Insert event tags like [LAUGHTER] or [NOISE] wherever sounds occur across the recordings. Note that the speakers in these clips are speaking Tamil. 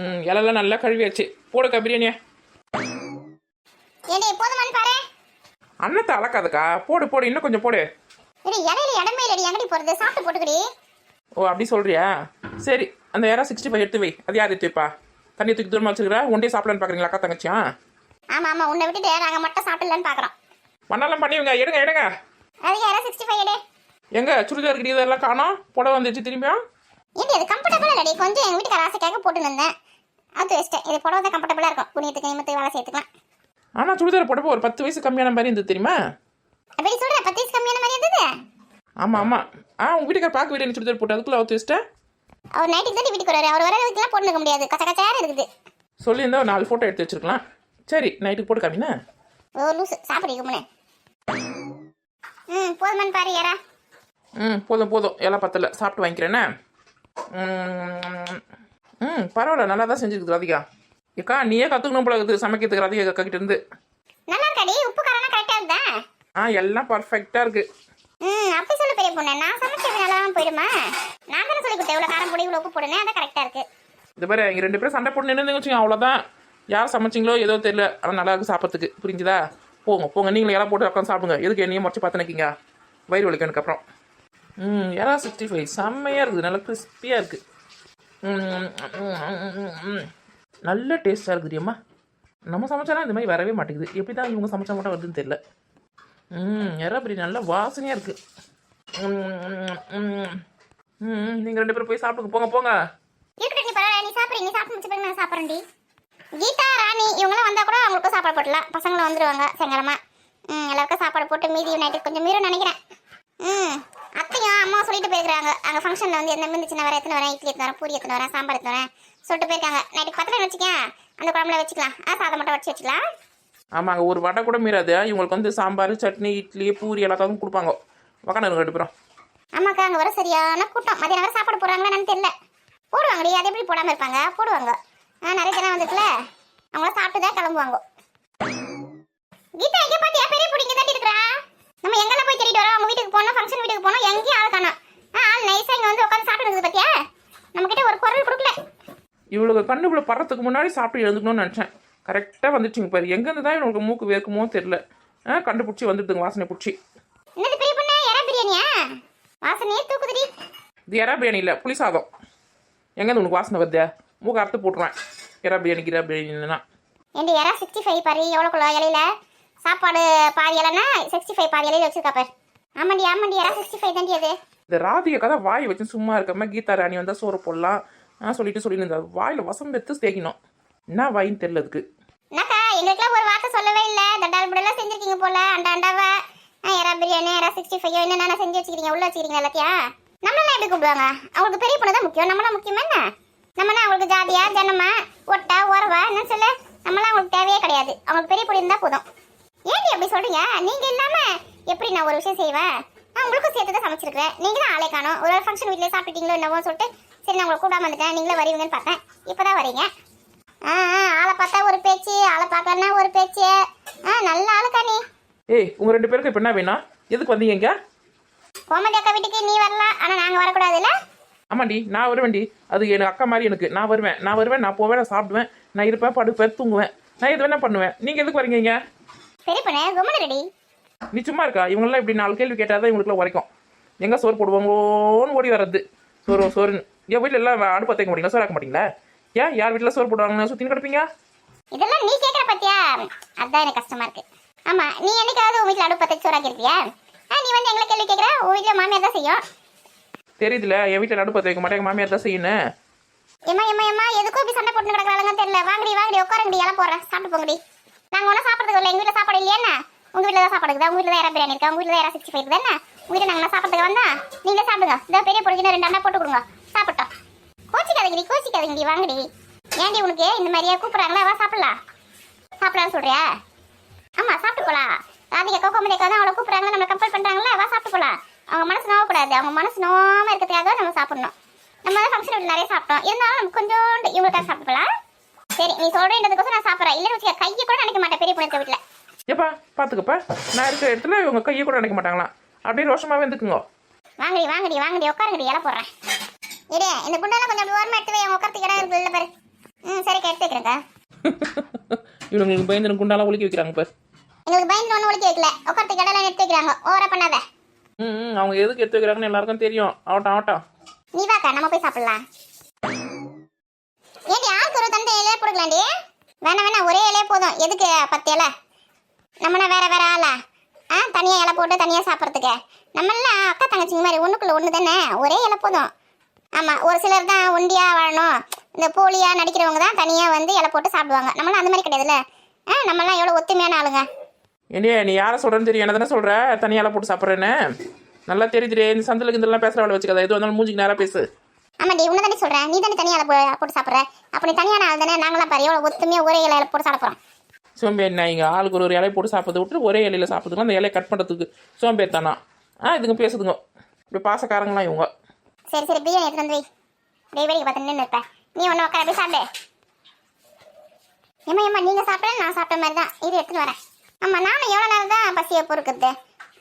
ம் இலெல்லாம் நல்லா கழுவியாச்சு. போடுக்கா பிரியாணியை. ஏடி போதுமான்னு பாரு. அன்னத்தை அளக்காதக்கா. போடு போடு. இன்னும் கொஞ்சம் போடு. ஏடி இடையில இடமே இல்லடி. எங்கடி போறது? சாப்பிட்டு போட்டுக்கடி. ஓ அப்படி சொல்றியா? சரி அந்த யாரா சிக்ஸ்டி ஃபைவ் எடுத்து வை. அது யார் எடுத்து வைப்பா? தண்ணி தூக்கி தூரமாக வச்சுக்கிறா ஒன்றே சாப்பிடலான்னு பார்க்குறீங்களா அக்கா தங்கச்சியா? ஆமா ஆமா. உன்னை விட்டுட்டு நாங்க மட்டும் சாப்பிடலன்னு பாக்குறோம். மண்ணெல்லாம் பண்ணிவிங்க எடுங்க எடுங்க. அதுக்கு யாரா சிக்ஸ்டி ஃபைவ் எடு. எங்க சுடிதார் கிட்ட இதெல்லாம் காணோம்? புடவை வந்துச்சு திரும்பியும்? ஏடி அது கம்ஃபர்டபுள் இல்லடி. கொஞ்சம் எங்க வீட்டுக்கு ஆசைக்காக போட்டு இருந்தேன். அது வச்சிட்டேன் இது புடவை தான் கம்ஃபர்டபுளா இருக்கும். குனியத்துக்கு நிமித்து வேலை செய்யத்துக்கலாம் ஆனால் சுடிதார் போட்டப்போ ஒரு பத்து வயசு கம்மியான மாதிரி இருந்தது தெரியுமா? அப்படி சொல்ற பத்து வயசு கம்மியான மாதிரி இருந்தது? ஆமாம் ஆமாம் ஆ உங்கள் வீட்டுக்கார பார்க்க வீடு சுடிதார் போட்டு அதுக்குள்ள அவுத்து வச்சிட்டேன் அவர் நைட்டுக்கு தான் வீட்டுக்கு வருவாரு. அவர் வர வீட்டுக்குலாம் போட்டு இருக்க முடியாது. கச்ச கச்சாரு இருக்குது. சொல்லியிருந்தா ஒரு நாலு ஃபோட்டோ எடுத்து வச்சிருக்கலாம். சரி நைட்டுக்கு போட்டு காமினா? ஓ லூசு சாப்பிடு கும்முனு ம் போதுமான்னு பாரு யாரா ம் போதும் போதும். எல்லாம் பத்தல. சாப்பிட்டு வாங்கிக்கிறேனே ம், பரவாயில்ல நல்லா தான் செஞ்சுருக்குது ராதிகா. ஏக்கா நீயே கற்றுக்கணும் போல இருக்குது சமைக்கிறதுக்கு ராதிகா அக்கா கிட்ட இருந்து. நல்லா இருக்காடி உப்பு காரம்லாம் கரெக்டா இருக்குதா ஆ எல்லாம் பர்ஃபெக்டாக இருக்குது ம் அப்படி சொல்லு பெரிய பொண்ணு. நான் சமைச்சது நல்லா தான் போயிடுமா? நான் தானே சொல்லி கொடுத்தேன் இவ்வளோ காரம் பொடி இவ்வளோ உப்பு போடுனேன். அதான் கரெக்டாக இருக்கு. இது பாரு இங்கே ரெண்டு பேரும் சண்டை போட்டு நின்று வச்சுங்க அவ்வளோதான் யார் சமைச்சிங்களோ ஏதோ தெரியல. ஆனால் நல்லா இருக்கு சாப்பிட்றதுக்கு. புரிஞ்சுதா? போங்க போங்க. நீங்களும் எல்லாம் போட்டு உட்காந்து சாப்பிடுங்க. எதுக்கு என்னையும் முறைச்சி பார்த்து நிற்கிங்க வயிறு வலிக்கனுக்கு அப்புறம். ம் எறா சிக்ஸ்டி ஃபைவ் செம்மையாக இருக்குது. நல்லா கிறிஸ்பியாக இருக்குது. நல்ல டேஸ்ட்டாக இருக்குது தெரியுமா? நம்ம சமைச்சாலும் இந்த மாதிரி வரவே மாட்டேங்குது. எப்படி தான் இவங்க சமைச்சா மட்டும் வருதுன்னு தெரியல. யாரோ அப்படி நல்லா வாசனையாக இருக்குது நீங்கள் ரெண்டு பேரும் போய் சாப்பிடுங்க. போங்க போங்க. நீ நீ சாப்பிடு நீ சாப்பிட்டு முடிச்ச நான் சாப்பிட்றேன்டி கீதா ராணி இவங்களாம் வந்தால் கூட அவங்களுக்கும் சாப்பாடு போட்டலாம் பசங்களும் வந்துடுவாங்க செங்கலமா எல்லாருக்கும் சாப்பாடு போட்டு மீதி நைட்டு கொஞ்சம் மீறும் நினைக்கிறேன். ம். அத்தையும் அம்மா சொல்லிட்டு போயிருக்காங்க அங்கே ஃபங்க்ஷனில் வந்து என்ன இருந்துச்சுன்னா வர எத்தனை வரேன் இட்லி எத்தனை வரேன் பூரி எத்தனை வரேன் சாம்பார் எத்தனை வரேன் சொல்லிட்டு போயிருக்காங்க. நைட்டுக்கு பத்திரம் வச்சுக்கேன். அந்த குழம்புல வச்சுக்கலாம். ஆ சாதம் மட்டும் வச்சு வச்சுக்கலாம் ஆமாங்க ஒரு வடை கூட மீறாது. இவங்களுக்கு வந்து சாம்பார் சட்னி இட்லி பூரி எல்லாத்தையும் கொடுப்பாங்க. உக்காந்து ரெண்டு பேரும். ஆமாக்கா அங்கே வர சரியான கூட்டம். மதியம் வர சாப்பாடு போடுறாங்களா என்னன்னு தெரியல. போடுவாங்கடி அது எப்படி போடாமல் இருப்பாங்க? போடுவாங்க. நிறைய ஜனம் வந்துருக்குல அவங்கள சாப்பிட்டு தான் கிளம்புவாங்க. கீதா எங்கே பாத்தியா? பெரிய இருக்கிறா நம்ம எங்கெல்லாம் போய் தேடிட்டு வரோம்? அவங்க வீட்டுக்கு போனோம் ஃபங்க்ஷன் வீட்டுக்கு போனோம் எங்கேயும் ஆள் காணோம். ஆ ஆள் நைஸாக இங்கே வந்து உட்காந்து சாப்பிட்டு பாத்தியா? நம்மக்கிட்ட ஒரு குரல் கொடுக்கல. இவளுக்கு கண்ணுக்குள்ள பறத்துக்கு முன்னாடி சாப்பிட்டு எழுந்துக்கணும்னு நினச்சேன். கரெக்டாக வந்துச்சுங்க பாரு. எங்கேருந்து தான் இவங்களுக்கு மூக்கு வேர்க்குமோ தெரில ஆ கண்டுபிடிச்சி வந்துடுதுங்க வாசனை பிடிச்சி. என்னது பெரிய பொண்ணு? எறா பிரியாணியா? வாசனையே தூக்குதுடி. இது எறா பிரியாணி இல்லை புளி சாதம். எங்கேருந்து உனக்கு வாசனை வருதே? மூக்கு அறுத்து போட்டுருவேன். எறா பிரியாணி கிரா பிரியாணினா ஏண்டி எறா சிக்ஸ்டி ஃபைவ் பாரு. எவ்வளோக்குள்ள இலையில? சாப்பாடு பாதி இலைன்னா சிக்ஸ்டி ஃபைவ் பாதி இலையில வச்சிருக்கா பாரு. ஆமாண்டி ஆமாண்டி எறா சிக்ஸ்டி ஃபைவ் தாண்டி அது. இந்த ராதிகை கதை வாய் வச்சு சும்மா இருக்காம கீதா ராணி வந்தால் சோறு போடலாம் ஆ சொல்லிட்டு சொல்லிட்டு இருந்தா. வாயில் வசம் எடுத்து தேய்க்கணும். என்ன வாயின்னு தெரியல அதுக்கு. என்னக்கா எங்களுக்குலாம் ஒரு வார்த்தை சொல்லவே இல்லை. தண்டால் புடலாம் செஞ்சிருக்கீங்க போல அண்டா அண்டாவா. எறா பிரியாணி எறா சிக்ஸ்டி ஃபைவ் என்னென்ன செஞ்சு வச்சுக்கிறீங்க? உள்ள வச்சுக்கிறீங்க எல்லாத்தையும் நம்மளாம் எப்படி கூப்பிடுவாங்க? அவங்களுக்கு பெரிய பொண்ணு தான் முக்கியம். நம்மளாம் முக்கியமா என்ன? நம்மனா அவங்களுக்கு ஜாதியா ஜனமா ஒட்டா உறவா என்ன சொல்ல. நம்மளாம் அவங்களுக்கு தேவையே கிடையாது. அவங்களுக்கு பெரிய பொண்ணு இருந்தால் போதும். ஏன்டி அப்படி சொல்றீங்க? நீங்க இல்லாம எப்படி நான் ஒரு விஷயம் செய்வேன்? நான் உங்களுக்கும் சேர்த்து தான் சமைச்சிருக்கிறேன். நீங்க தான் ஆளே காணும். ஒரு ஃபங்க்ஷன் வீட்டில் சாப்பிட்டீங்களோ என்னவோ சொல்லிட்டு சரி நான் உங்களை கூடாம வந்துட்டேன் நீங்களே வருவீங்கன்னு பார்த்தேன். இப்போதான் வரீங்க ஆ ஆ, ஆளை பார்த்தா ஒரு பேச்சு ஆளை பார்க்கறனா ஒரு பேச்சு. ஆ நல்ல ஆளுக்கா நீ. ஏய் உங்கள் ரெண்டு பேருக்கு இப்போ என்ன வேணும்? எதுக்கு வந்தீங்க இங்க? கோமதி அக்கா வீட்டுக்கு நீ வரலாம் ஆனா நாங்க வரக்கூடாதுல்ல ஆமாண்டி நான் வருவேன்டி அது எனக்கு அக்கா மாதிரி எனக்கு. நான் வருவேன். நான் வருவேன் நான் போவேன் நான் சாப்பிடுவேன். நான் இருப்பேன் படுப்பேன் தூங்குவேன். நான் எது வேணா பண்ணுவேன். நீங்கள் எதுக்கு வரீங்க சரி பண்ண கும்மன் ரெடி நீ சும்மா இருக்கா? இவங்கெல்லாம் இப்படி நாலு கேள்வி கேட்டால் தான் இவங்களுக்குலாம் உரைக்கும். எங்கே சோறு போடுவாங்களோன்னு ஓடி வர்றது. சோறு சோறுன்னு. என் வீட்டில் எல்லாம் அடுப்பு தேக்க மாட்டீங்களா? சோறு ஆக்க மாட்டீங்களா? ஏன்? யார் வீட்டில் சோறு போடுவாங்க சுற்றின்னு கிடப்பீங்க? இதெல்லாம் நீ கேட்குற பத்தியா? அதான் எனக்கு கஷ்டமா இருக்கு. ஆமா நீ என்னைக்காவது உன் வீட்டில் அடுப்பு பற்றி சோறாக்கி நீ வந்து எங்களை கேள்வி கேட்குற? உன் வீட்டில் மாமியார் தான் செய்யும். தெரியுதுல என் வீட்டில் அடுப்பு தேக்க மாட்டேன். மாமியார் தான் செய்யணும் ஏமா ஏமா ஏமா எதுக்கும் இப்படி சண்டை போட்டு கிடக்குறாங்கன்னு தெரியல. வாங்கடி வாங்கடி உட்காருங்கடி எல்லாம் போடுறேன். சாப்பிட்டு போங்கடி. நாங்கள் ஒன்றும் சாப்பிட்றதுக்கு இல்லை. எங்கள் வீட்டில் சாப்பாடு இல்லையா என்ன? உங்கள் வீட்டில் தான் சாப்பாடு இருக்குதா? உங்கள் வீட்டில் தான் யாரா பிரியாணி இருக்கா? உங்கள் வீட்டில் தான் யாரா சிக்ஸ்டி ஃபைவ் இருக்குதா என்ன? உங்கள் வீட்டில் நாங்கள் சாப்பிட்றதுக்கு வந்தா நீங்களே சாப்பிடுங்க. இந்த பெரிய பொடிக்கு ரெண்டு அண்ணா போட்டு கொடுங்க. சாப்பிட்டோம். கோச்சிக்காதீங்கடி கோச்சிக்காதீங்கடி வாங்கடி. ஏன்டி உனக்கு இந்த மாதிரியா கூப்பிட்றாங்களா? வா சாப்பிடலாம். சாப்பிடலாம்னு சொல்றியா? ஆமா சாப்பிட்டு போலாம். ராதிகா கோகமதி தான் அவளை கூப்பிடுறாங்க நம்மளை கம்பல் பண்றாங்களா? வா சாப்பிட்டுக்கலாம் அவங்க மனசு நோவக்கூடாது. அவங்க மனசு நோவாம இருக்கிறதுக்காக நம்ம சாப்பிடணும். நம்ம தான் ஃபங்க்ஷன் நிறைய சாப்பிட்டோம். இருந்தாலும் நம்ம கொஞ்சோண்டு இவங்களுக்காக சாப்பிட்டு சரி நீ சொல்றதுக்கோசம் நான் சாப்பிட்றேன். இல்லைன்னு வச்சுக்க கையை கூட நினைக்க மாட்டேன் பெரிய பொண்ணு வீட்டில் ஏப்பா பார்த்துக்கப்பா நான் இருக்கிற இடத்துல இவங்க கையை கூட நினைக்க மாட்டாங்களாம் அப்படியே ரோஷமாகவே இருந்துக்குங்க. வாங்கடி வாங்கடி வாங்கடி உட்காருங்கடி இலை போடுறேன். இரு இந்த குண்டெல்லாம் கொஞ்சம் அப்படி ஓரமா எடுத்து வை உட்காரத்துக்கு இடம் இருக்கு இல்லை பாரு. ம் வைக்கிறேன்க்கா. இவங்களுக்கு பயந்து குண்டாலாம் ஒலிக்க வைக்கிறாங்க இப்போ எங்களுக்கு பயந்து ஒன்றும் ஒழிக்க வைக்கல. உட்காரத்துக்கு இடம்லாம் எடுத்து வைக்கிறாங்க. ஓவரா பண்ணாத. ம் ம், அவங்க எதுக்கு எடுத்து வைக்கிறாங்கன்னு எல்லாருக்கும் தெரியும். ஆகட்டும் ஆகட்டும். நீ வாக்கா நம்ம போய் சாப்பிடலாம். தந்தை வேணாம் வேணாம் ஒரே இலையே போதும். எதுக்கு பத்து இலை? நம்மனா வேற வேற ஆளா? ஆ தனியா இலை போட்டு தனியா சாப்பிட்றதுக்கு. நம்மளாம் அக்கா தங்கச்சிங்க மாதிரி ஒன்றுக்குள்ளே ஒன்று தானே? ஒரே இலை போதும். ஆமா ஒரு சிலர் தான் ஒண்டியா வாழணும். இந்த போலியா நடிக்கிறவங்க தான் தனியாக வந்து இலை போட்டு சாப்பிடுவாங்க. நம்மளாம் அந்த மாதிரி கிடையாதுல்ல? ஆ நம்மளாம் எவ்வளோ ஒத்துமையான ஆளுங்க. ஏண்டியே நீ யாரை சொல்கிறேன்னு தெரியும். என்ன தானே சொல்கிற தனியால போட்டு சாப்பிட்றேன்னு. நல்லா தெரியுது இந்த சந்தில் இதெல்லாம் பேசுகிற வேலை வச்சுக்காத. எது வந்தாலும் மூஞ்சிக்கு நேராக பேசு. ஆமாண்டி உன்னை தானே சொல்கிறேன் நீ தானே தனியாக போட்டு சாப்பிட்ற. அப்படி தனியான ஆள் தானே? நாங்களாம் பாரு எவ்வளோ ஒத்துமையாக ஒரே இலையில போட்டு சாப்பிட போகிறோம் சோம்பேறி நான் இங்கே ஆளுக்கு ஒரு ஒரு இலையை போட்டு சாப்பிட்றது விட்டு ஒரே இலையில சாப்பிடுதுங்க அந்த இலையை கட் பண்ணுறதுக்கு சோம்பேறி தானா? ஆ இதுங்க பேசுதுங்க. இப்படி பாசக்காரங்களாம் இவங்க. சரி சரி பிரியாணி எடுத்து வந்து டேய் வேடிக்கை பார்த்து நின்று இருப்பேன் நீ ஒன்று உட்கார போய் சாப்பிடு. ஏமா ஏமா நீங்கள் சாப்பிட நான் சாப்பிட்ட மாதிரி தான் இது எடுத்துன்னு வரேன். ஆமாம் நானும் எவ்வளோ நேரம் தான் பசியை பொறுக்கிறது?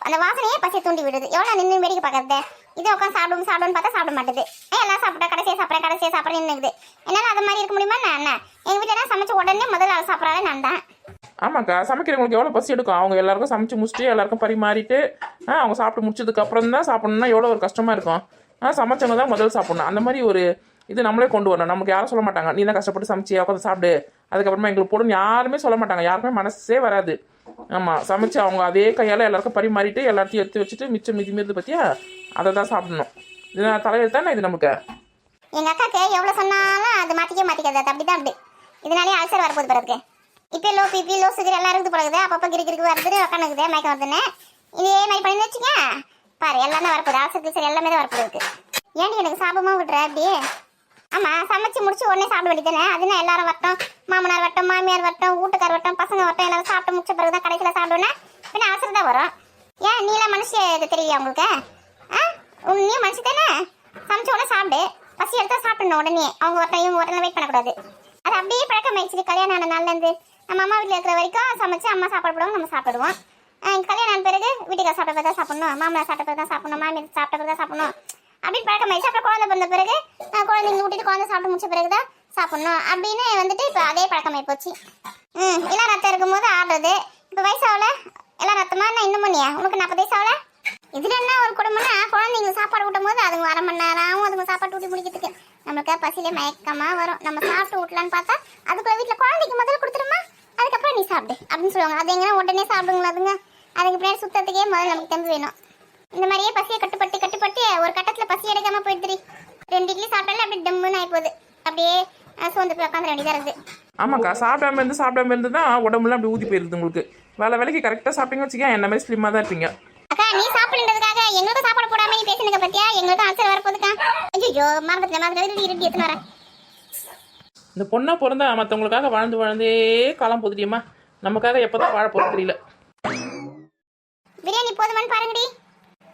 அந்த வாசனையே பசியை தூண்டி விடுது. எவ்வளோ நின்று வேடிக்கை பார்க்கறது? இதை உட்காந்து சாப்பிடும் சாப்பிடுன்னு பார்த்தா சாப்பிட மாட்டேது. எல்லாம் சாப்பிட்டா கடைசியாக சாப்பிட்றேன் கடைசியாக சாப்பிட்றேன் நின்றுக்குது என்னால் அது மாதிரி இருக்க முடியுமா? நான் என்ன எங்கள் வீட்டில் சமைச்ச உடனே முதல்ல ஆள் சாப்பிட்றாலே நான் தான். ஆமாக்கா சமைக்கிறவங்களுக்கு எவ்வளோ பசி எடுக்கும்? அவங்க எல்லாருக்கும் சமைச்சு முடிச்சுட்டு எல்லாருக்கும் பரிமாறிட்டு அவங்க சாப்பிட்டு முடிச்சதுக்கு அப்புறம் தான் சாப்பிடணும்னா எவ்வளோ ஒரு கஷ்டமாக இருக்கும்? ஆ சமைச்சவங்க தான் முதல்ல சாப்பிடணும். அந்த மாதிரி ஒரு இது நம்மளே கொண்டு வரணும். நமக்கு யாரும் சொல்ல மாட்டாங்க நீ தான் கஷ்டப்பட்டு சமைச்சு உட்காந்து சாப்பிடு. அதுக்கப்புறமா எங்களுக்கு போடுன்னு யாருமே சொல்ல மாட்டாங்க. யாருக்குமே மனசே வராது. ஆமாம் சமைச்சு அவங்க அதே கையால் எல்லாருக்கும் பரிமாறிட்டு எல்லாத்தையும் எடுத்து வச்சுட்டு மிச்சம் மிதி மீது பற்றியா அதை தான் சாப்பிடணும். இது நான் தலையில் தானே இது நமக்கு? எங்கள் அக்காக்கு எவ்வளோ சொன்னாலும் அது மாத்திக்கவே மாத்திக்காது. அது அப்படிதான் அப்படி. இதனாலே அல்சர் வரப்போகுது பிறகு இப்போ லோ பிபி லோ சுகர் எல்லாம் இருக்குது பிறகுது அப்பப்போ கிரி கிரிக்கு வருது உட்காந்துக்குது மயக்கம் வருதுன்னு. இதே மாதிரி பண்ணி வச்சுங்க பாரு எல்லாமே வரப்போகுது. அல்சர் சரி எல்லாமே தான் வரப்போகுது ஏன்டி எனக்கு சாப்பிடாம விட்ற அப்படி? ஆமா சமைச்சு முடிச்சு உடனே சாப்பிட வேண்டியதானே அதுனா எல்லாரும் வரட்டும். மாமனார் வரட்டும் மாமியார் வரட்டும் வீட்டுக்கார் வரட்டும் பசங்க வரட்டும் எல்லாரும் சாப்பிட்டு முடிச்ச பிறகு தான் கடைசியில் சாப்பிடுவேன்னா பின்ன அவசரம் தான் வரும். ஏன் நீலாம் மனுஷ இது தெரியலையா உங்களுக்கு? ஆ? உன் நீ மனுஷி தானே? சமைச்ச உடனே சாப்பிடு. பசி எடுத்தா சாப்பிடணும் உடனே. அவங்க ஒருத்தன் இவங்க வரட்டும் வெயிட் பண்ணக்கூடாது. அது அப்படியே பழக்கம் ஆயிடுச்சு கல்யாணம் ஆன நாள்லேருந்து நம்ம அம்மா வீட்டில் இருக்கிற வரைக்கும் சமைச்சு அம்மா சாப்பாடு போடுவாங்க நம்ம சாப்பிடுவோம். கல்யாணம் ஆன பிறகு வீட்டுக்கு சாப்பிட்ட பிறகு தான் சாப்பிடணும் மாமனார் சாப்பிட்ட பிறகு தான் சாப்பிடணும் மாமி சாப்பிட்ட பிறகு தான் சாப்பிடணும். அப்படின்னு பழக்கம் ஆயிடுச்சு. அப்புறம் குழந்தை பிறந்த பிறகு குழந்தைங்க விட்டுட்டு குழந்தை சாப்பிட்டு முடிச்ச பிறகு தான் சாப்பிடணும். அப்படின்னு வந்துட்டு இப்போ அதே பழக்கமாகி போச்சு. ம் எல்லாம் ரத்தம் இருக்கும்போது ஆடுறது. இப்போ வயசாகல. எல்லாம் ரத்தமா என்ன இன்னும் பண்ணியா உனக்கு நாற்பது வயசாகல இதுல என்ன ஒரு குடும்பம்னா குழந்தைங்க சாப்பாடு ஊட்டும் போது அதுங்க அரை மணி நேரம் ஆகும் அதுங்க சாப்பாடு ஊட்டி முடிக்கிறதுக்கு. நம்மளுக்கு பசியில மயக்கமா வரும். நம்ம சாப்பிட்டு ஊட்டலான்னு பார்த்தா அதுக்குள்ள வீட்டுல குழந்தைக்கு முதல்ல கொடுத்துருமா? அதுக்கப்புறம் நீ சாப்பிடு அப்படின்னு சொல்லுவாங்க. அது எங்கன்னா உடனே சாப்பிடுங்களா அதுங்க? அதுக்கு பின்னாடி சுத்தத்துக்கே முதல்ல நமக்கு தெம்பு வேணும். இந்த மாதிரியே பசியை கட்டுப்பட்டு கட்டுப்பட்டு ஒரு கட்டத்துல பசி எடுக்காம போயிடுது ரெண்டு இட்லி சாப்பிட்டாலே அப்படியே டம்முன்னு ஆகி போகுது அப்படியே அஹ், சோர்ந்து போய் உட்காந்து வேண்டியதா இருக்குது. ஆமாக்கா சாப்பிடாம இருந்து சாப்பிடாம இருந்து தான் உடம்புலாம் அப்படி ஊதி போயிருது உங்களுக்கு. வேலை வேலைக்கு கரெக்டாக சாப்பிட்டீங்க வச்சுக்கா என்ன மாதிரி ஸ்லிம்மாக தான் இருப்பீங்க. நீ சாப்பிடுறதுக்காக எங்களுக்கும் சாப்பாடு போடாம நீ பேசுனீங்க பத்தியா? எங்களுக்கும் அல்சர் வரப்போகுதுக்கா. ஐயோ மறந்துட்டேன் மறந்துட்டு இருட்டி எடுத்துன்னு வரேன். இந்த பொண்ணா பிறந்தா மற்றவங்களுக்காக வாழ்ந்து வாழ்ந்தே காலம் போதுடியம்மா நமக்காக எப்போ தான் வாழ போகிறது தெரியல. பிரியாணி போதுமான்னு பாருங்கடி.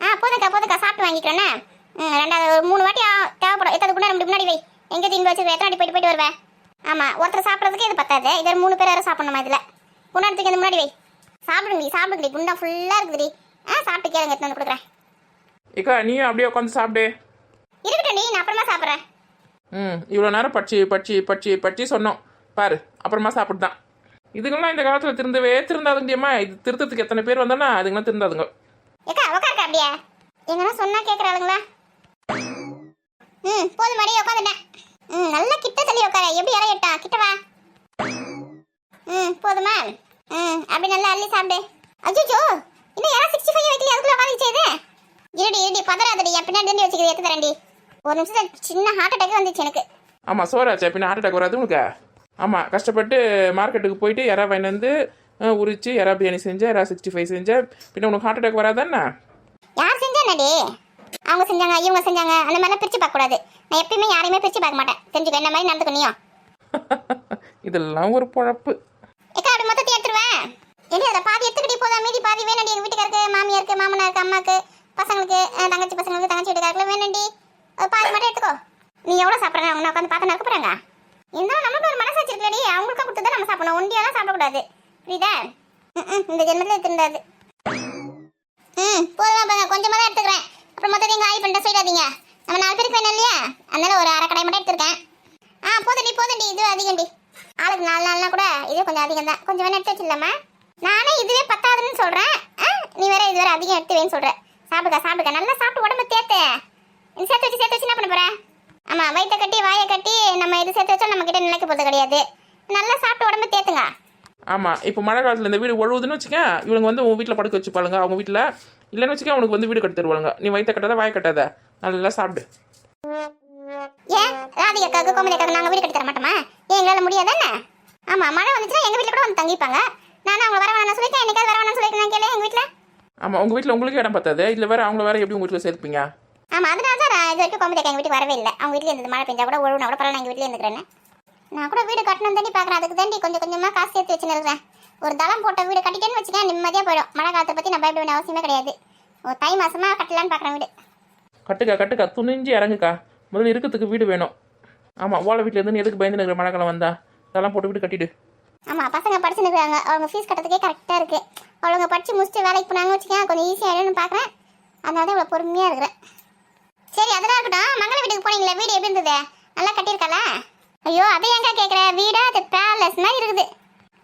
ஆ போதுக்கா போதுக்கா சாப்பிட்டு வாங்கிக்கிறேண்ணே ம் ரெண்டாவது ஒரு மூணு வாட்டி தேவைப்படும். எத்தனை கூட நம்ம முன்னாடி வை. எங்கே தின்னு வச்சு எத்தனை வாட்டி போயிட்டு போயிட்டு வருவேன் ஆமாம் ஒருத்தர் சாப்பிட்றதுக்கு இது பத்தாது. இது மூணு பேர் வேறு சாப்பிடணுமா இதில்? அந்த முன்னாடி வை. சாப்பிடுங்கடி சாப்பிடுங்கடி. குண்டா ஃபுல்லாக இருக்குதுடி. ஆ சாப்பிட்டு கேளுங்க எடுத்து வந்து கொடுக்குறேன். ஏக்கா நீயும் அப்படியே உட்காந்து சாப்பிடு. இருக்கட்டும் நான் அப்புறமா சாப்பிட்றேன். ம் இவ்வளோ நேரம் படிச்சு படிச்சு படிச்சு படிச்சு சொன்னோம். பாரு அப்புறமா சாப்பிட்டு தான் இதுங்கெல்லாம் இந்த காலத்தில் திருந்தவே திருந்தாதுங்கடியம்மா இது திருத்தத்துக்கு எத்தனை பேர் வந்தானா அதுங்களாம் திருந்தாதுங்க. ஏக்கா உட்காருக்கா அப்படியே? எங்கன்னா சொன்னா கேட்குறாளுங்களா ம் போதும் மடி உட்காந்துட்டேன். ம் நல்லா கிட்ட தள்ளி உட்கார. எப்படி இறையட்டா கிட்ட வா. ம் போதுமா? ம் அப்படி நல்லா அள்ளி சாப்பிடு. அஜிஜோ இன்னும் யாரா சிக்ஸ்டி ஃபைவ் வைக்கல அதுக்குள்ள உட்காந்து செய்யுது? இருடி இருடி பதறாதடி. என் பின்னாடி தண்டி வச்சுக்கிறது எடுத்து தரேன்டி. ஒரு நிமிஷத்துல சின்ன ஹார்ட் அட்டாக் வந்துச்சு எனக்கு. ஆமாம் சோறாச்சா பின்ன ஹார்ட் அட்டாக் வராது உனக்கு? ஆமாம் கஷ்டப்பட்டு மார்க்கெட்டுக்கு போயிட்டு யாரா வாங்கிட்டு வந்து உரிச்சு யாரா பிரியாணி செஞ்சேன் யாரா சிக்ஸ்டி ஃபைவ் செஞ்சேன். பின்ன உனக்கு ஹார்ட் அட்டாக் வராதானே யார் செஞ்சா என்னடி அவங்க செஞ்சாங்க இவங்க செஞ்சாங்க. அந்த மாதிரிலாம் பிரிச்சு பார்க்க கூடாது. நான் எப்பயுமே யாரையுமே பிரிச்சு பார்க்க மாட்டேன். தெரிஞ்சுக்க என்ன மாதிரி நடந்துக்க நீயும்? [LAUGHS] இதெல்லாம் ஒரு பொழப்பு. ஏக்கா அப்படி மொத்தத்தை எடுத்துருவேன் அதை பாதி எடுத்துக்கிட்டே போதா? மீதி பாதி வேணாடி எங்கள் வீட்டுக்காருக்கு மாமியாருக்கு மாமனாருக்கு அம்மாக்கு பசங்களுக்கு தங்கச்சி பசங்களுக்கு தங்கச்சி வீட்டுக்காருக்கு வேணாண்டி. பாதி மட்டும் எடுத்துக்கோ. நீ எவ்வளோ சாப்பிட்றாங்க அவங்க உட்காந்து பார்த்து நடக்க போகிறாங்க இருந்தாலும் நமக்கு ஒரு மனசாச்சு இருக்குல்லடி அவங்களுக்கா கொடுத்து தான் நம்ம சாப்பிடணும். ஒண்டியெல்லாம் சாப்பிடக்கூடாது. புரியுதா? இந்த ஜென்மத்தில் திருந்தாது. ம் போதுமா பாருங்க. கொஞ்சமாக தான் எடுத்துக்கிறேன். அப்புறம் மொத்தத்தையும் ஆய் பண்ணிட்டு சொல்லிடாதீங்க. நம்ம நாலு பேருக்கு வேணும் இல்லையா? அதனால ஒரு அரை கடை மட்டும் எடுத்துருக்கேன். ஆ போதண்டி போதண்டி. இது அதிகண்டி ஆளுக்கு நாலு நாள்னா கூட இது கொஞ்சம் அதிகம் தான் கொஞ்சம் வேணா எடுத்து வச்சிடலாமா? நானே இதுவே பத்தாதுன்னு சொல்றேன். ஆ, நீ வேற இது வேற அதிகம் எடுத்து வேன்னு சொல்ற. சாப்பிடுக்கா சாப்பிடுக்கா. நல்லா சாப்பிட்டு உடம்பு தேத்து. சேர்த்து வச்சு சேர்த்து வச்சு என்ன பண்ண போற? ஆமா வயித்தை கட்டி வாயை கட்டி நம்ம இது சேர்த்து வச்சா நம்ம கிட்ட நிலைக்க போறது கிடையாது. நல்லா சாப்பிட்டு உடம்பு தேத்துங்க. ஆமாம் இப்போ மழை காலத்தில் இந்த வீடு ஒழுகுதுன்னு வச்சுக்க இவங்க வந்து உன் வீட்டில் படுக்க வச்சுப்பாளுங்க. அவங்க வீட்டில் இல்லைன்னு வச்சுக்க உனக்கு வந்து வீடு கட்டி தருவாங்க நீ வயிற்ற கட்டாத வாயை கட்டாத. நல்லா சாப்பிடு. ஏன்? ராதிகாக்காக கோமதிக்காக நாங்க வீடு கட்டி தர மாட்டோமா? ஏன் எங்களால முடியாதானே ஆமா மழை வந்துச்சுன்னா எங்க வீட்ல கூட வந்து தங்கிப்பாங்க. நானும் அவங்க வர வேணாம்னு சொல்லிட்டேன். என்னைக்காவது வர வேணாம்னு சொல்லிட்டு கேளு எங்க வீட்ல. ஆமாம் உங்கள் வீட்டில் உங்களுக்கு இடம் பத்தாது. இல்லை வேறு அவங்கள வேறு எப்படி உங்கள் வீட்டில் சேர்த்துப்பீங்க? ஆமா அதனால தான் நான் இது வரைக்கும் கோமதிக்கா எங்க வீட்டுக்கு வரவே இல்லை. அவங்க வீட்ல இருந்து மழை பெஞ்சா கூட ஒழுங்கு கூட பரவாயில்ல எங்க வீட்ல இருந்துக்கிறேன்னு. நான் கூட வீடு கட்டணும் தாண்டி பாக்குறேன். அதுக்கு தாண்டி கொஞ்சம் கொஞ்சமா காசு சேர்த்து வச்சுன்னு இருக்கிறேன் ஒரு தளம் போட்ட வீடு கட்டிட்டேன்னு வச்சுக்கேன் நிம்மதியா போயிடும். மழை காலத்தை பத்தி நான் பயப்பட வேண்டிய அவசியமே கிடையாது. ஒரு தை மாசமா கட்டலான்னு பாக்குறேன் வீடு. கட்டுக்கா கட்டுக்கா. துணிஞ்சு இறங்குக்கா. முதல்ல இருக்கிறதுக்கு வீடு வேணும். ஆமாம் ஓலை வீட்டில் இருந்து எதுக்கு பயந்து நிற்கிற மழை காலம் வந்தா. அதெல்லாம் போட்டு வீடு கட்டிடு. ஆமாம் பசங்க படிச்சுன்னு இருக்கிறாங்க அவங்க ஃபீஸ் கட்டுறதுக்கே கரெக்டாக இருக்குது அவங்க படிச்சு முடிச்சுட்டு வேலைக்கு போனாங்க வச்சுக்கேன் கொஞ்சம் ஈஸியாக ஆயிடும்னு பார்க்குறேன் அதனால தான் இவ்வளோ பொறுமையாக இருக்கிறேன். சரி அதெல்லாம் இருக்கட்டும். மங்கள வீட்டுக்கு போனீங்களே வீடு எப்படி இருந்தது? நல்லா கட்டியிருக்கல ஐயோ அதை ஏங்க கேட்குற வீடா அது பேலஸ் மாதிரி இருக்குது.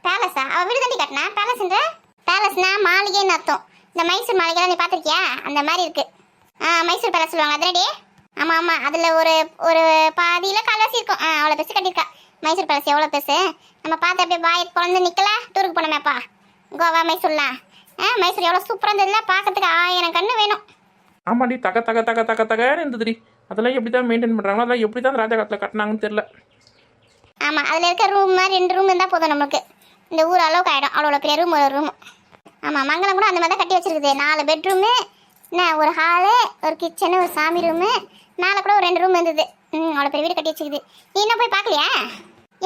பேலஸா அவள் வீடு தாண்டி கட்டினா? பேலஸ்ன்ற பேலஸ்னா மாளிகைன்னு அர்த்தம். இந்த மைசூர் மாளிகைலாம் நீ பார்த்திருக்கியா? அந்த மாதிரி இருக்கு. ஆ மைசூர் பேலஸ் சொல்லுவாங்க. அதனடி ஆமாம் ஆமாம் அதில் ஒரு ஒரு பாதியில் கால்வாசி இருக்கும் ஆ அவ்வளோ பெருசு கட்டியிருக்கா. மைசூர் பேலஸ் எவ்வளோ பெருசு நம்ம பார்த்து அப்படியே பாய் குழந்தை நிக்கல? டூருக்கு போனோமேப்பா. கோவா மைசூர்லாம் ஆ மைசூர் எவ்வளோ சூப்பராக இருந்ததுல பார்க்கறதுக்கு ஆயிரம் கண்ணு வேணும். ஆமாடி தக தக தக தக தகன்னு இருந்ததுடி. அதெல்லாம் எப்படி தான் மெயின்டைன் பண்ணுறாங்களோ அதெல்லாம் எப்படி தான் ராஜா காலத்தில் கட்டினாங்கன்னு தெரில ஆமாம் அதில் இருக்க ரூம் மாதிரி ரெண்டு ரூம் இருந்தால் போதும் நம்மளுக்கு. இந்த ஊர் அளவுக்கு ஆகிடும் அவ்வளோ பெரிய ரூம் ஒரு ரூம் ஆமாம் மங்களம் கூட அந்த மாதிரி தான் கட்டி வச்சிருக்குது. நாலு பெட்ரூமு என்ன ஒரு ஹாலு ஒரு கிச்சனு ஒரு சாமி ரூமு மேலே கூட ஒரு ரெண்டு ரூம் இருந்தது. ம் அவ்வளோ பெரிய வீடு கட்டி வச்சிருக்குது. நீ என்ன போய் பார்க்கலையா?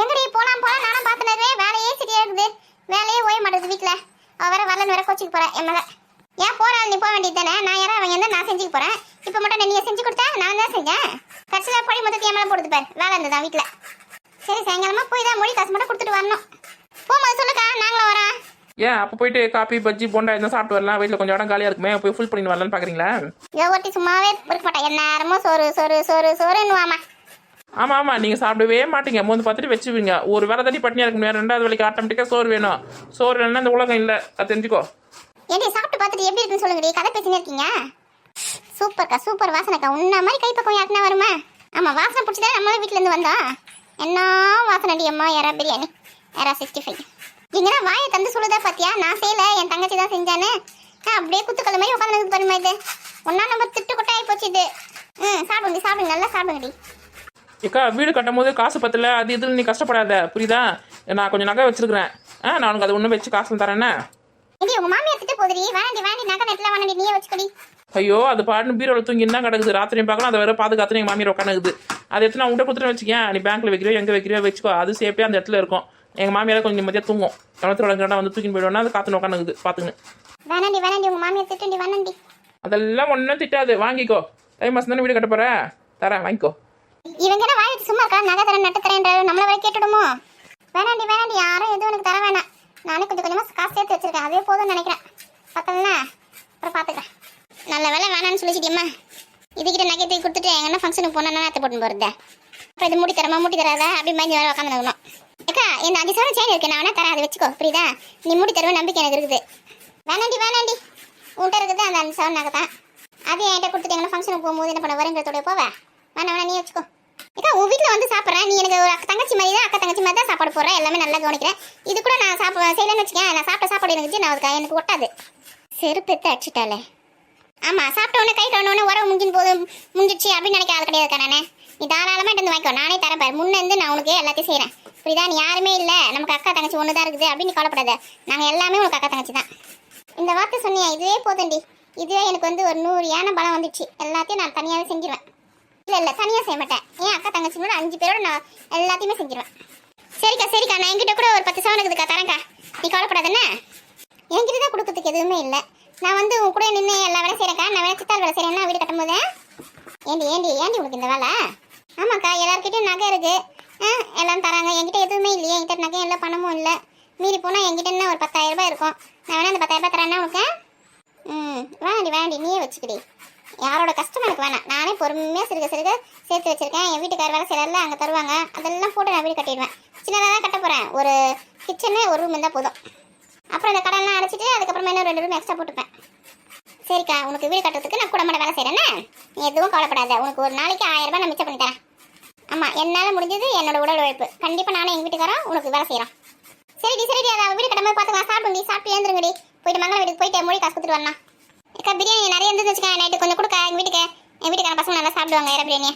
எங்கடி போலாம் போலாம் நானும் பார்த்துனே வேலையே சரியா இருக்குது. வேலையே ஓய மாட்டேங்குது வீட்டில் அவ வேற வரலன்னு வேற கோச்சிக்கு போகிறேன் என் மேலே. ஏன் போறாள் நீ போக வேண்டியது தானே? நான் யாரும் அவங்க இருந்தால் நான் செஞ்சுக்க போகிறேன் இப்போ மட்டும் நீ செஞ்சு கொடுத்தா? நான் தான் செஞ்சேன்? கடைசியில் பழி மொத்தத்தை என் மேலே போடுது பாரு. வேலை இருந்ததா வீட்டில் சரி சாயங்காலமா போய் தான் மொழி காசு மட்டும் கொடுத்துட்டு வரணும். போகும்போது சொல்லுக்கா. நாங்களும் வரோம். ஏன் அப்போ போயிட்டு காப்பி பஜ்ஜி போண்டா எதுவும் சாப்பிட்டு வரலாம்? வீட்டில் கொஞ்சம் இடம் காலியாக இருக்குமே போய் ஃபுல் பண்ணி வரலான்னு பார்க்குறீங்களா ஒருத்தி சும்மாவே இருக்க மாட்டா. எந்நேரமும் சோறு சோறு சோறு சோறுன்னு வாமா ஆமாம் ஆமாம் நீங்கள் சாப்பிடவே மாட்டீங்க. மூணு பார்த்துட்டு வச்சுவீங்க ஒரு வேலை தண்ணி பட்டினியாக இருக்க முடியாது ரெண்டாவது வேலைக்கு ஆட்டோமேட்டிக்காக சோறு வேணும். சோறு வேணும்னா இந்த உலகம் இல்லை. அது தெரிஞ்சுக்கோ. ஏண்டி சாப்பிட்டு பார்த்துட்டு எப்படி இருக்குன்னு சொல்லுங்க கதை பேசினே இருக்கீங்க? சூப்பர்க்கா சூப்பர் வாசனைக்கா உன்ன மாதிரி கைப்பக்கம் யாருக்குனா வருமா? ஆமாம் வாசனை பிடிச்சதா நம்மளும் வீட்டிலேருந்து இருந்து என்ன வாசனை அம்மா யாரா பிரியாணி. யாரா சிக்ஸ்டி ஃபைவ் இங்கன்னா வாயை தந்து சொல்லுதா பாத்தியா? நான் செய்யல என் தங்கச்சி தான் செஞ்சானே நான் அப்படியே குத்துக்கல் மாதிரி உட்காந்து பாருமா இது. ஒன்னா நம்ம திட்டு கொட்டாயி போச்சு இது. ம் சாப்பிடுங்க சாப்பிடுங்க. நல்லா சாப்பிடுங்கடி. ஏக்கா வீடு கட்டும் போது காசு பத்தல அது இதில் நீ கஷ்டப்படாத புரியுதா? நான் கொஞ்சம் நகை வச்சிருக்கிறேன். ஆ நான் உனக்கு அது ஒன்றும் வச்சு காசு தரேன்னே ஏண்டி உங்க மாமியார் திட்டு போதுடி. வேண்டி வேண்டி நகை நெட்டில் வேண்டி நீயே வச்சுக்கடி. ஐயோ அது பாட்டுன்னு பீரோவில் தூங்கி தான் கிடக்குது. ராத்திரியும் பார்க்கலாம் அதை வேற பாதுகாத்து எங்கள் மாமியார் உட்காந்துக்குது. அது எடுத்து நான் உங்கள்கிட்ட கொடுத்துட்டு வச்சுக்கேன் நீ பேங்க்கில் வைக்கிறியோ எங்கே வைக்கிறியோ வச்சுக்கோ. அது சேஃபே அந்த இடத்துல இருக்கும். எங்கள் மாமியார் கொஞ்சம் நிம்மதியாக தூங்கும். கிணத்துல கிணட்டா வந்து தூக்கின்னு போயிடுவோம்னா அது காத்துன்னு உட்காந்துக்குது பார்த்துங்க வேணாண்டி வேணாண்டி உங்க மாமியார் திட்டுண்டி வேணாண்டி. அதெல்லாம் ஒன்றும் திட்டாது. வாங்கிக்கோ. தை மாதம் தானே வீடு கட்ட போற? தரேன் வாங்கிக்கோ. இவங்க என்ன வாங்கிட்டு சும்மா இருக்கா? நகை தரேன் நட்டு தரேன் நம்மள வரை கேட்டுடுமோ வேணாண்டி வேணாண்டி. யாரும் எதுவும் எனக்கு தர வேணாம். நானே கொஞ்சம் கொஞ்சமாக காசு சேர்த்து வச்சிருக்கேன். அதே போதும்னு நினைக்கிறேன். பத்தலனா அப்புறம் பார்த்துக்கிறேன் நல்ல வேலை வேணாம்னு சொல்லிச்சிட்டியம்மா. இதுக்கிட்ட நகை தூக்கி கொடுத்துட்டு எங்கன்னா ஃபங்க்ஷனுக்கு போனால் நேரத்தை போட்டு போறது? அப்புறம் இது மூடி தரமா? மூடி தராதா? அப்படி பயந்து வேற உட்காந்துருக்கணும் அக்கா இந்த அஞ்சு சவரம் செயின் இருக்கு. நான் வேணா தரேன். அதை வச்சுக்கோ. புரியுதா? நீ மூடி தருவேன் நம்பிக்கை எனக்கு இருக்குது. வேணாண்டி வேணாண்டி. உன்கிட்ட இருக்குது அந்த அஞ்சு சவரம் நகை தான். அது என்கிட்ட கொடுத்துட்டு எங்கன்னா ஃபங்க்ஷனுக்கு போகும்போது என்ன பண்ண வரங்கிறதோட போவ? வேணா வேணா நீ வச்சுக்கோ. ஏக்கா உன் வீட்டில் வந்து சாப்பிட்றேன். நீ எனக்கு ஒரு அக்கா தங்கச்சி மாதிரி தான் அக்கா தங்கச்சி மாதிரி தான் சாப்பாடு போடுறேன் எல்லாமே நல்லா கவனிக்கிறேன். இது கூட நான் சாப்பிட செய்யலன்னு வச்சுக்கேன். நான் சாப்பிட்ட சாப்பாடு எனக்கு நான் அதுக்கு எனக்கு ஒட்டாது. செருப்பு எடுத்து ஆமாம் சாப்பிட்ட உடனே கை உடனே உறவு முடிஞ்சின் போது முடிஞ்சிச்சு அப்படின்னு நினைக்க ஆள் கிடையாது நானே. நீ தாராளமாக இருந்து வாங்கிக்கோ. நானே தரேன் பாரு. முன்னேருந்து நான் உனக்கு எல்லாத்தையும் செய்கிறேன் புரியுதா? நீ யாருமே இல்லை. நமக்கு அக்கா தங்கச்சி ஒன்று தான் இருக்குது அப்படின்னு கவலைப்படாத. நாங்கள் எல்லாமே உனக்கு அக்கா தங்கச்சி தான். இந்த வார்த்தை சொன்னியா? இதுவே போதண்டி இதுவே எனக்கு வந்து ஒரு நூறு யானை பலம் வந்துச்சு எல்லாத்தையும் நான் தனியாகவே செஞ்சிருவேன். இல்லை இல்லை தனியாக செய்ய மாட்டேன். ஏன் அக்கா தங்கச்சிங்களோட அஞ்சு பேரோட நான் எல்லாத்தையுமே செஞ்சிருவேன். சரிக்கா சரிக்கா நான் என்கிட்ட கூட ஒரு பத்து சவன் இருக்குதுக்கா தரேன்க்கா. நீ கவலைப்படாதானே என்கிட்ட தான் கொடுக்கறதுக்கு எதுவுமே இல்லை. நான் வந்து உன் கூட நின்று எல்லா வேலை செய்கிறேன்க்கா நான் வேலை சித்தால் வேலை செய்கிறேன்னா வீடு கட்டும்போது ஏண்டி ஏண்டி ஏண்டி உனக்கு இந்த வேலை? ஆமாக்கா எல்லாருக்கிட்டையும் நகை இருக்கு. ஆ எல்லாம் தராங்க. என்கிட்ட எதுவுமே இல்லையே. என்கிட்ட நகை இல்லை பணமும் இல்லை. மீறி போனால் என்கிட்ட என்ன ஒரு பத்தாயிரம் ரூபாய் இருக்கும்? நான் வேணா அந்த பத்தாயிரம் ரூபாய் தரேன்னா உனக்கு? ம் வேண்டி வேண்டி நீயே வச்சுக்கிடி. யாரோட கஷ்டம் எனக்கு வேணாம். நானே பொறுமையாக சிறுக சிறுக சேர்த்து வச்சுருக்கேன். என் வீட்டுக்கார வேலை செய்யறதுல அங்கே தருவாங்க. அதெல்லாம் போட்டு நான் வீடு கட்டிடுவேன். சின்னதாக தான் கட்ட போகிறேன் ஒரு கிச்சனு ஒரு ரூம் இருந்தால் போதும். அப்புறம் இந்த கடன்லாம் அடைச்சிட்டு அதுக்கப்புறமா இன்னும் ரெண்டு ரூம் எக்ஸ்ட்ரா போட்டுப்பேன். சரிக்கா உனக்கு வீடு கட்டுறதுக்கு நான் கூட மாட வேலை செய்கிறேன்னே நீ எதுவும் கவலைப்படாத. உனக்கு ஒரு நாளைக்கு ஆயிரம் ரூபாய் நான் மிச்சம் பண்ணி தரேன். ஆமாம் என்னால் முடிஞ்சது என்னோட உடல் உழைப்பு. கண்டிப்பாக நானும் எங்கள் வீட்டுக்காரன் உனக்கு வேலை செய்கிறோம் சரிடி சரிடி அதை வீடு கட்டும்போது பார்த்துக்கலாம். சாப்பிடுங்க சாப்பிட்டு ஏந்துருங்கடி போயிட்டு மங்கள வீட்டுக்கு போயிட்டு மொழி காசு கொடுத்துட்டு வரலாம். அக்கா பிரியாணி நிறைய இருந்து வச்சுக்கேன் நைட்டு கொஞ்சம் கொடுக்க எங்கள் வீட்டுக்கு. என் வீட்டுக்கார பசங்க நல்லா சாப்பிடுவாங்க ஏற பிரியாணி.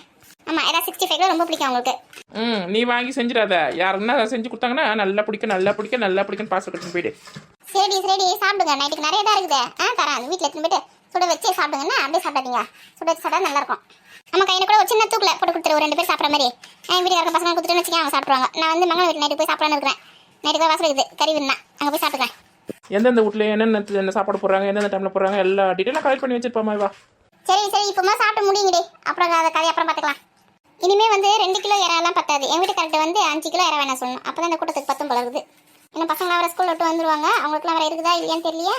ஆமாம் ஏதாவது சிக்ஸ்டி ஃபைவ்ல ரொம்ப பிடிக்கும் உங்களுக்கு ம் நீ வாங்கி செஞ்சிடாத. யாருன்னா செஞ்சு கொடுத்தாங்கன்னா நல்லா பிடிக்கும் நல்லா பிடிக்கும் நல்லா பிடிக்கும் பாச கட்டின்னு போயிடு. சரிடி சரிடி சாப்பிடுங்க. நைட்டுக்கு நிறைய தான் இருக்குது. ஆ தரேன். வீட்டில் எடுத்துன்னு போயிட்டு சுட வச்சு சாப்பிடுங்கன்னா அப்படியே சாப்பிடாதீங்க. சுட வச்சு சாப்பிட்டா நல்லா இருக்கும் நம்ம கையில் கூட ஒரு சின்ன தூக்கில் போட்டு கொடுத்துரு ஒரு ரெண்டு பேர் சாப்பிட்ற மாதிரி. என் வீட்டுக்காரங்க பசங்க கொடுத்துட்டு வச்சுக்கேன் அவங்க சாப்பிடுவாங்க நான் வந்து மங்கள வீட்டு நைட்டு போய் சாப்பிடலான்னு இருக்கிறேன். நைட்டுக்கு வாசல் இருக்குது. கறி விருந்தா அங்கே போய் சாப்பிட்டுக்கிறேன் எந்தெந்த வீட்டில் என்னென்ன என்ன சாப்பாடு போடுறாங்க எந்தெந்த டைமில் போடுறாங்க எல்லா டீட்டெயிலும் கலெக்ட் பண்ணி வச்சிருப்பாமா வா சரி சரி இப்போ சாப்பிட்டு முடியுங்கடி. அப்புறம் அதை கதை அப்புறம் பார்த்துக்கலாம். இனிமே வந்து ரெண்டு கிலோ இறாலாம் பத்தாது. என் வீட்டு கரெக்ட் வந்து அஞ்சு கிலோ இற வேணாம் சொல்லணும். அப்போ தான் இந்த கூட்டத்துக்கு பத்தும் பழகுது ஏன்னா பசங்களை பசங்க வேறு ஸ்கூல் விட்டு வந்துருவாங்க. அவங்களுக்குலாம் வேறு இருக்குதா இல்லையான்னு தெரியலையா.